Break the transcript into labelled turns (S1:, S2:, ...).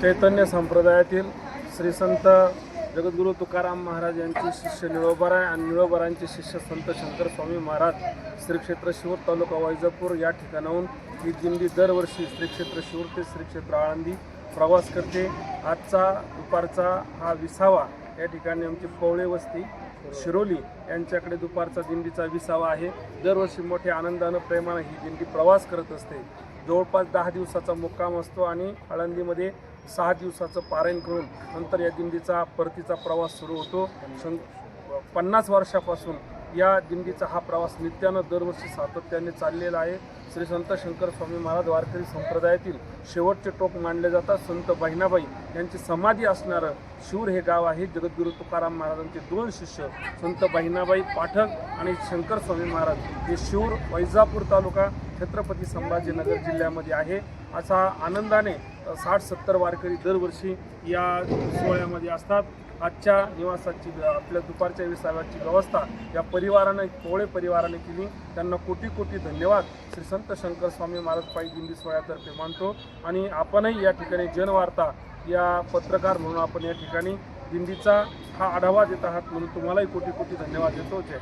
S1: चैतन्य संप्रदायातील श्री संत जगद्गुरू तुकाराम महाराज यांचे शिष्य निळोबारा आणि निळोबरांचे शिष्य संत शंकर स्वामी महाराज श्री क्षेत्र शिवूर तालुका वैजापूर या ठिकाणाहून ही दिंडी दरवर्षी श्री क्षेत्र शिवूर ते श्री क्षेत्र आळंदी प्रवास करते. आजचा दुपारचा हा विसावा या ठिकाणी आमची पवळे वस्ती शिरोली यांच्याकडे दुपारचा दिंडीचा विसावा आहे. दरवर्षी मोठ्या आनंदानं प्रेमानं ही दिंडी प्रवास करत असते. जवळपास दहा दिवसाचा मुक्काम असतो आणि आळंदीमध्ये सहा दिवसाचं पारायण करून नंतर या दिंडीचा परतीचा प्रवास सुरू होतो. शं पन्नास वर्षापासून या दिंडीचा हा प्रवास नित्यानं दरवर्षी सातत्याने चाललेला आहे. श्री संत शंकर स्वामी महाराज वारकरी संप्रदायातील शेवटचे टोक मानले जातात. संत बहिणाबाई यांची समाधी असणारं शूर हे गाव आहे. जगद्गुरू तुकाराम महाराजांचे दोन शिष्य संत बहिणाबाई पाठक आणि शंकर स्वामी महाराज. हे शूर वैजापूर तालुका छत्रपती संभाजीनगर जिल्ह्यामध्ये आहे. असा आनंदाने साठ सत्तर वारकरी दरवर्षी या सोहळ्यामध्ये असतात. आजच्या निवासाची आपल्या दुपारच्या विसाव्याची व्यवस्था या परिवाराने कोवळे परिवाराने केली. त्यांना कोटी कोटी धन्यवाद. श्री संत शंकर स्वामी महाराज पायी दिंडी सोहळ्यातर्फे मानतो. आणि आपणही या ठिकाणी जनवार्ता या पत्रकार म्हणून आपण या ठिकाणी दिंडीचा हा आढावा देत आहात म्हणून तुम्हालाही कोटी कोटी धन्यवाद देतो. जय